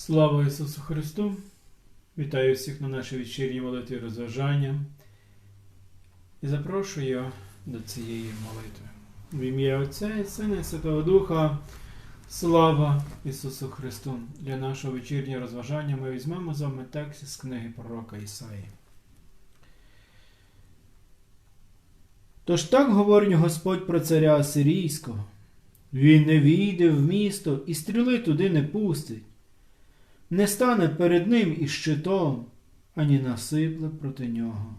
Слава Ісусу Христу! Вітаю всіх на нашій вечірній молитві розважання і запрошую до цієї молитви. В ім'я Отця і Сина і Святого Духа. Слава Ісусу Христу! Для нашого вечірнього розважання ми візьмемо з вами текст з книги пророка Ісаї. Тож так говорить Господь про царя Асирійського. Він не війде в місто і стріли туди не пустить не стане перед ним і щитом, ані насипле проти нього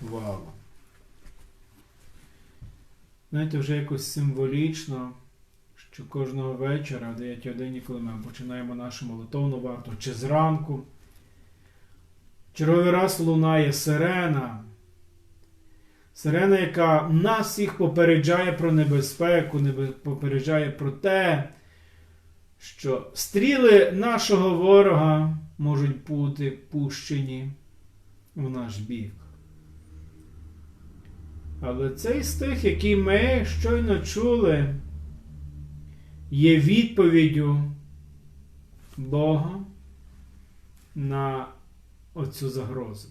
валу. Знаєте, вже якось символічно, що кожного вечора, в 9 годині, коли ми починаємо нашу молитовну варту, чи зранку, черговий раз лунає сирена. Сирена, яка нас всіх попереджає про небезпеку, небе- попереджає про те, що стріли нашого ворога можуть бути пущені в наш бік. Але цей стих, який ми щойно чули, є відповіддю Бога на оцю загрозу.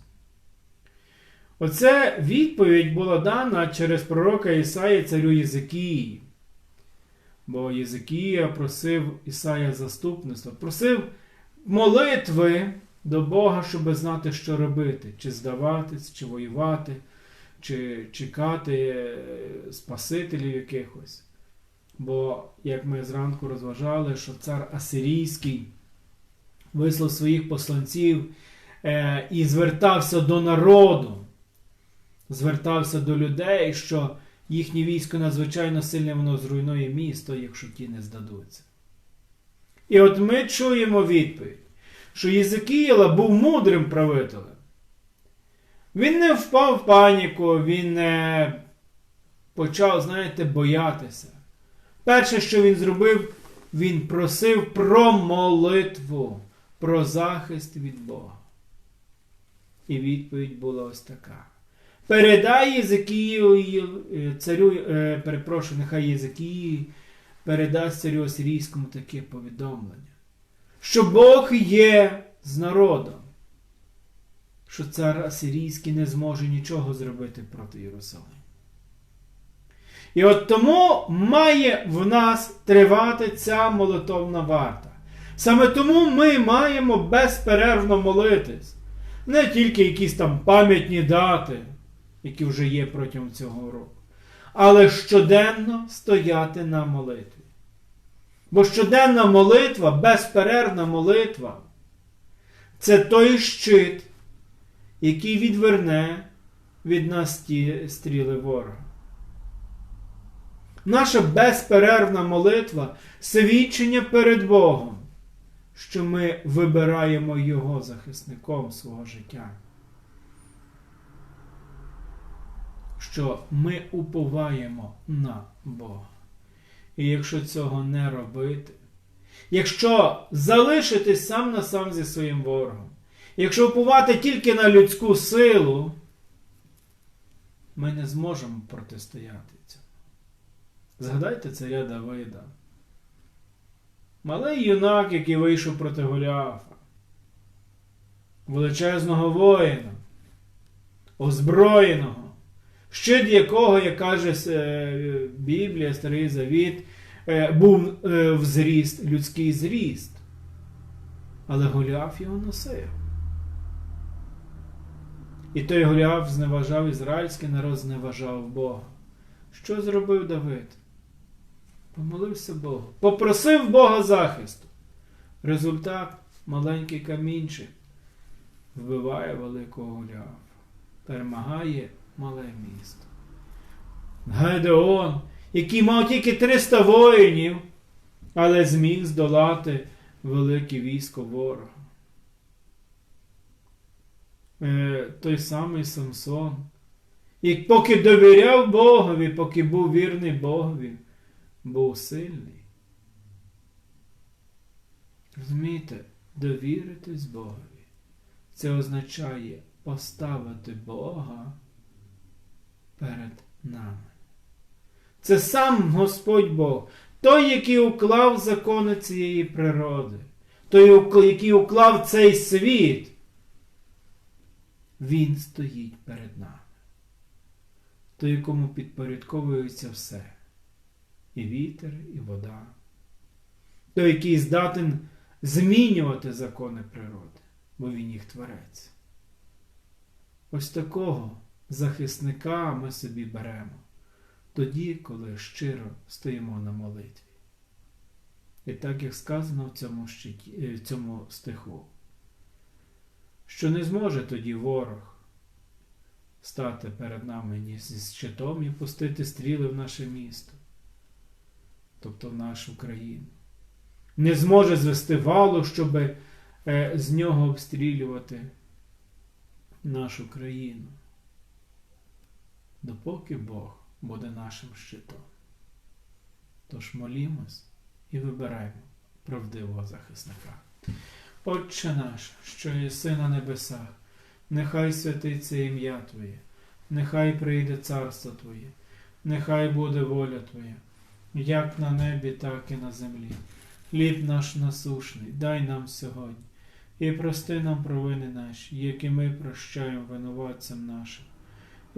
Оце відповідь була дана через пророка Ісаї царю Єзикії. Бо Єзикія просив Ісая заступництва, просив молитви до Бога, щоб знати, що робити, чи здаватись, чи воювати, чи чекати е, Спасителів якихось. Бо, як ми зранку розважали, що цар Асирійський вислав своїх посланців е, і звертався до народу, звертався до людей, що їхнє військо надзвичайно сильне, воно зруйнує місто, якщо ті не здадуться. І от ми чуємо відповідь, що Єзикіїла був мудрим правителем. Він не впав в паніку, він не почав, знаєте, боятися. Перше, що він зробив, він просив про молитву, про захист від Бога. І відповідь була ось така. Передай Єзикію, е, царю, е, перепрошую, нехай Єзикії передасть царю Асирійському таке повідомлення, що Бог є з народом, що цар Асирійський не зможе нічого зробити проти Єрусалиму. І от тому має в нас тривати ця молитовна варта. Саме тому ми маємо безперервно молитись. Не тільки якісь там пам'ятні дати, які вже є протягом цього року, але щоденно стояти на молитві. Бо щоденна молитва, безперервна молитва це той щит, який відверне від нас ті стріли ворога. Наша безперервна молитва свідчення перед Богом, що ми вибираємо Його захисником свого життя. Що ми уповаємо на Бога. І якщо цього не робити, якщо залишитись сам на сам зі своїм ворогом, якщо уповати тільки на людську силу, ми не зможемо протистояти цьому. Згадайте царя Давида. Малий юнак, який вийшов проти Голіафа, величезного воїна, озброєного, щит якого, як каже е, Біблія, Старий Завіт, е, був е, в зріст, людський зріст. Але Голіаф його носив. І той Голіаф зневажав ізраїльський народ, зневажав Бога. Що зробив Давид? Помолився Богу. Попросив Бога захисту. Результат маленький камінчик вбиває великого Голіафа. Перемагає мале місто. Гедеон, який мав тільки 300 воїнів, але зміг здолати велике військо ворога. Е, той самий Самсон, і поки довіряв Богові, поки був вірний Богові, був сильний. Розумієте, довіритись Богові. Це означає поставити Бога перед нами. Це сам Господь Бог, той, який уклав закони цієї природи, той, який уклав цей світ, він стоїть перед нами. Той, якому підпорядковується все. І вітер, і вода. Той, який здатен змінювати закони природи, бо він їх творець. Ось такого захисника ми собі беремо тоді, коли щиро стоїмо на молитві. І так як сказано в цьому, щиті, е, в цьому стиху, що не зможе тоді ворог стати перед нами ні зі щитом і пустити стріли в наше місто, тобто в нашу країну. Не зможе звести валу, щоб е, з нього обстрілювати нашу країну, допоки Бог буде нашим щитом. Тож молімось і вибираємо правдивого захисника. Отче наш, що єси на небесах, нехай святиться ім'я Твоє, нехай прийде царство Твоє, нехай буде воля Твоя, як на небі, так і на землі. Хліб наш насушний, дай нам сьогодні, і прости нам провини наші, які ми прощаємо винуватцям нашим.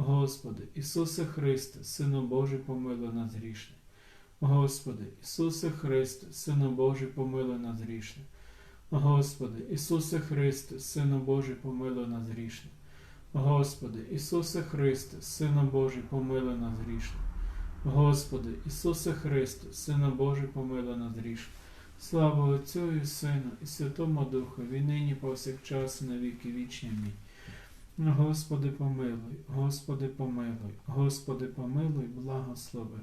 Господи, Ісусе Христе, Сину Божий, помилуй нас грішне. Господи, Ісусе Христе, Сину Божий, помилуй нас грішне. Господи, Ісусе Христе, Сину Божий, помилуй нас грішне. Господи, Ісусе Христе, Сину Божий, помилуй нас грішне. Господи, Ісусе Христе, Сину Божий, помилуй нас грішне. Слава Отцю і Сину, і Святому Духу, і нині повсякчас, і на віки вічні. Амінь. Господи, помилуй, Господи, помилуй, Господи, помилуй, благослови.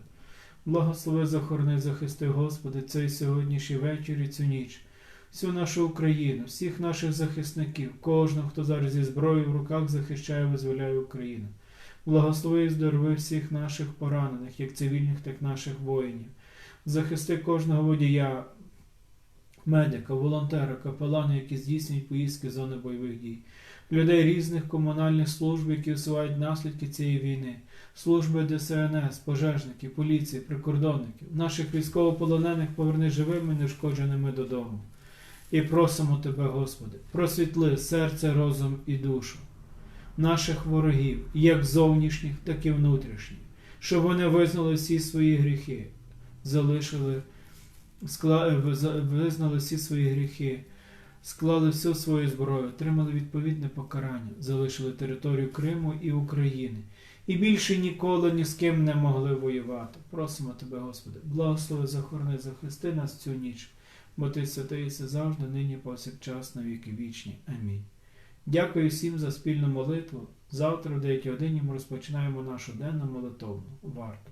Благослови, захорони, захисти, Господи, цей сьогоднішній вечір і цю ніч, всю нашу Україну, всіх наших захисників, кожного, хто зараз зі зброєю в руках захищає, визволяє Україну. Благослови і здорови всіх наших поранених, як цивільних, так і наших воїнів. Захисти кожного водія, медика, волонтера, капелана, які здійснюють поїздки з зони бойових дій, людей різних комунальних служб, які усувають наслідки цієї війни, служби ДСНС, пожежників, поліції, прикордонників, наших військовополонених поверни живими, неушкодженими додому. І просимо Тебе, Господи, просвітли серце, розум і душу наших ворогів, як зовнішніх, так і внутрішніх, щоб вони визнали всі свої гріхи, залишили, визнали всі свої гріхи, склали всю свою зброю, отримали відповідне покарання, залишили територію Криму і України. І більше ніколи ні з ким не могли воювати. Просимо Тебе, Господи, благослови, захорони, захисти нас цю ніч, бо Ти святий єси завжди, нині, повсякчас, на віки вічні. Амінь. Дякую всім за спільну молитву. Завтра, в 9 годині, ми розпочинаємо нашу денну молитовну варту.